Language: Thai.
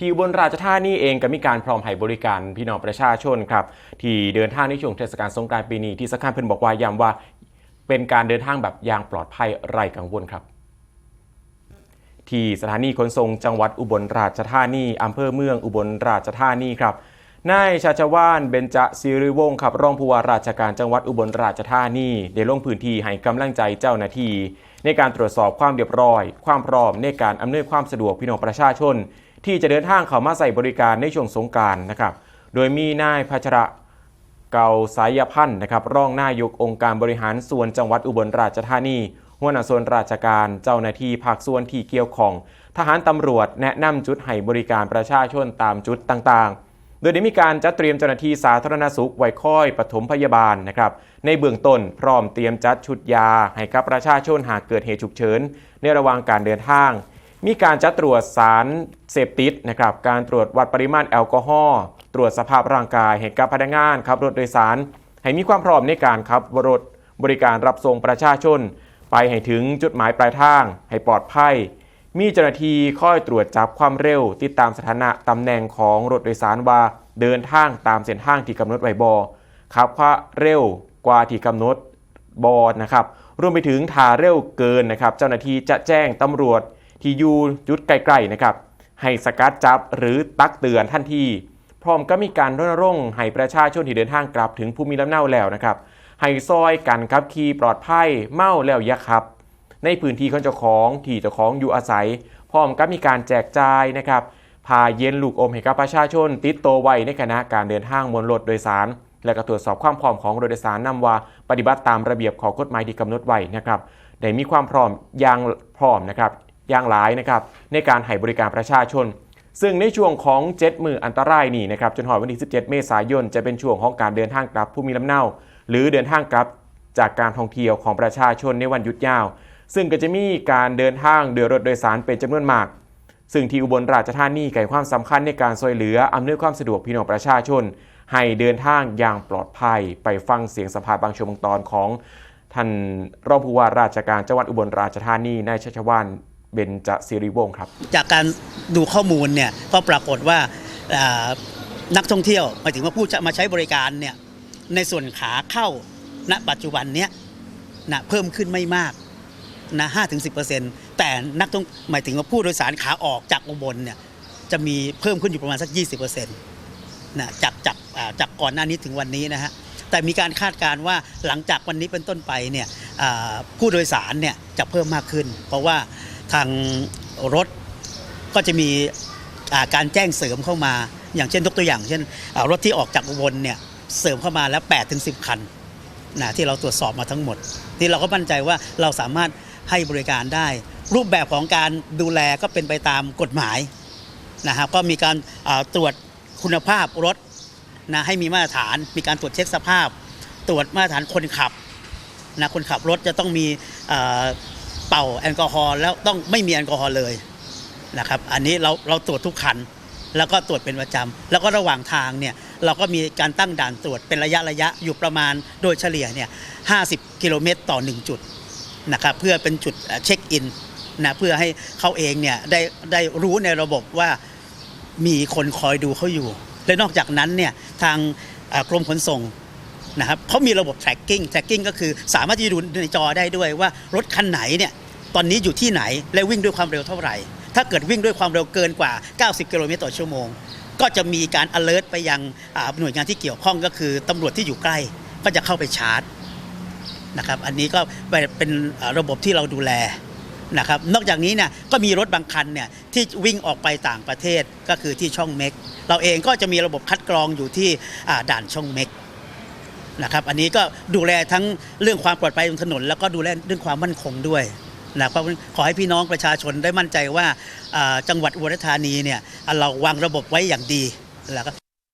ที่อุบนราชธานีเองก็มีการพร้อมให้บริการพี่น้องประชาชนครับที่เดินทางในช่วงเทศกาลสงกรานต์ปีนี้ที่สำคัญเพิ่นบอกว่าย้ำว่า เป็นการเดินทางแบบอย่างปลอดภัยไร้กังวลครับที่สถานีขนส่งจังหวัดอุบลราชธานีอำเภอเมืองอุบลราชธานีครับนายชาชวานเบญจศิริวงศ์ครับรองผู้ว่าราชการจังหวัดอุบลราชธานีได้ลงพื้นที่ให้กำลังใจเจ้าหน้าที่ในการตรวจสอบความเรียบร้อย ความพร้อมในการอำนวยความสะดวกพี่น้องประชาชน ที่จะเดินทางเข้ามาใส่บริการในช่วงสงการนะครับ โดยมีนายพัชระเกาสายพันธ์นะครับรองนายกองค์การบริหารส่วนจังหวัดอุบลราชธานี หัวหน้าส่วนราชการเจ้าหน้าที่ภาคส่วนที่เกี่ยวข้อง ทหารตำรวจแนะนำจุดให้บริการประชาชนตามจุดต่างๆ โดยได้มีการจัดเตรียมเจ้าหน้าที่สาธารณสุขไว้คอยปฐมพยาบาลนะครับในเบื้องต้นพร้อมเตรียมจัดชุดยาให้กับประชาชนหากเกิดเหตุฉุกเฉินในระหว่างการเดินทาง มีการจัดตรวจสารเสพติดนะครับการตรวจวัดปริมาณแอลกอฮอล์ตรวจสภาพร่างกายให้กับพนักงานขับรถโดยสาร ให้มีความพร้อมในการขับรถบริการรับส่งประชาชน ไปให้ถึงจุดหมายปลายทาง ให้ปลอดภัย มีเจ้าหน้าที่คอยตรวจจับความเร็ว ติดตามสถานะตำแหน่งของรถโดยสารว่าเดินทางตามเส้นทางที่กำหนดไว้บอขับว่าเร็วกว่าที่กำหนดบอนะครับรวมไปถึงทาเร็วเกินนะครับ เจ้าหน้าที่จะแจ้งตำรวจ ที่อยู่จุดใกล้ๆนะครับให้สกัดจับหรือตักเตือนทันที พร้อมก็มีการรณรงค์ให้ประชาชนที่เดินทางกลับถึงภูมิลำเนาแล้วนะครับให้ซอยกันขับขี่ปลอดภัยเมาแล้วอยาขับ ในพื้นที่ของเจ้าของที่เจ้าของอยู่อาศัย พร้อมกับมีการแจกจ่ายนะครับพาเย็นลูกอมให้กับประชาชน ติดโตวไว้ในคณะการเดินทางบนรถโดยสาร และก็ตรวจสอบความพร้อมของรถโดยสารนำว่าปฏิบัติตามระเบียบของกฎหมายที่กำหนดไว้นะครับได้มีความพร้อมอย่างพร้อมนะครับ อย่างหลายนะครับในการให้บริการประชาชน ซึ่งในช่วงของ7มืออันตรายนี่นะครับจนถึงวันที่ 17 เมษายนจะเป็นช่วงของการเดินทางกลับภูมิลำเนาหรือเดินทางกลับจากการท่องเที่ยวของประชาชนในวันหยุดยาว ซึ่งก็จะมีการเดินทางโดยรถโดยสารเป็นจำนวนมาก ซึ่งที่อุบลราชธานีไก่ความสำคัญในการช่วยเหลืออำนวยความสะดวกพี่น้องประชาชน ให้เดินทางอย่างปลอดภัย ไปฟังเสียงสภาบางช่วงบางตอนของท่านรองผู้ว่าราชการจังหวัดอุบลราชธานีนายชัชวาน เบญจศิริวงศ์ครับ จากการดูข้อมูลเนี่ยก็ปรากฏว่านักท่องเที่ยวหมายถึงว่าผู้จะมาใช้บริการเนี่ยในส่วนขาเข้าณปัจจุบันเนี้ยนะเพิ่มขึ้นไม่มากนะห้าถึงสิแต่นักท่องหมายถึงว่าผู้โดยสารขาออกจากอุบลเนี่ยจะมีเพิ่มขึ้นอยู่ประมาณสัก 20%นะจากจากจากก่อนหน้านี้ถึงวันนี้นะฮะแต่มีการคาดการณ์ว่าหลังจากวันนี้เป็นต้นไปเนี่ยผู้โดยสารเนี่ยจะเพิ่มมากขึ้น เพราะว่า ทางรถก็จะมีาการแจ้งเสริมเข้ามา อย่างเช่นยกตัวอย่าง เช่นรถที่ออกจากอุบลเนี่ยเสริมเข้ามาแล้ว8ถึง10คันนะที่เราตรวจสอบมาทั้งหมด ที่เราก็มั่นใจว่าเราสามารถให้บริการได้ รูปแบบของการดูแลก็เป็นไปตามกฎหมายนะครับก็มีการาตรวจคุณภาพรถนะให้มีมาตรฐาน มีการตรวจเช็คสภาพ ตรวจมาตรฐานคนขับนะคนขับรถจะต้องมี เป่าแอลกอฮอล์แล้วต้องไม่มีแอลกอฮอล์เลยนะครับ อันนี้เราเราตรวจทุกคัน แล้วก็ตรวจเป็นประจำแล้วก็ระหว่างทางเนี่ยเราก็มีการตั้งด่านตรวจเป็นระยะระยะอยู่ประมาณโดยเฉลี่ยเนี่ย50 กิโลเมตรต่อ 1 จุดนะครับเพื่อเป็นจุดเช็คอินนะเพื่อให้เขาเองเนี่ยได้ได้รู้ในระบบว่ามีคนคอยดูเขาอยู่ และนอกจากนั้นเนี่ยทางกรมขนส่ง นะครับเขามีระบบ tracking tracking ก็คือสามารถที่จะดูในจอได้ด้วยว่ารถคันไหนเนี่ยตอนนี้อยู่ที่ไหนและวิ่งด้วยความเร็วเท่าไหร่ ถ้าเกิดวิ่งด้วยความเร็วเกินกว่า 90 กิโลเมตรต่อชั่วโมง ก็จะมีการ alert ไปยังหน่วยงานที่เกี่ยวข้องก็คือตำรวจที่อยู่ใกล้ ก็จะเข้าไปชาร์จนะครับอันนี้ก็เป็นระบบที่เราดูแลนะครับนอกจากนี้เนี่ยก็มีรถบางคันเนี่ยที่วิ่งออกไปต่างประเทศก็คือที่ช่องเม็ก เราเองก็จะมีระบบคัดกรองอยู่ที่ด่านช่องเม็ก นะครับ อันนี้ก็ดูแลทั้งเรื่องความปลอดภัยบนถนน แล้วก็ดูแลเรื่องความมั่นคงด้วยนะครับขอให้พี่น้องประชาชนได้มั่นใจว่าจังหวัดอุบลราชธานีเนี่ยเราวางระบบไว้อย่างดีนะครับ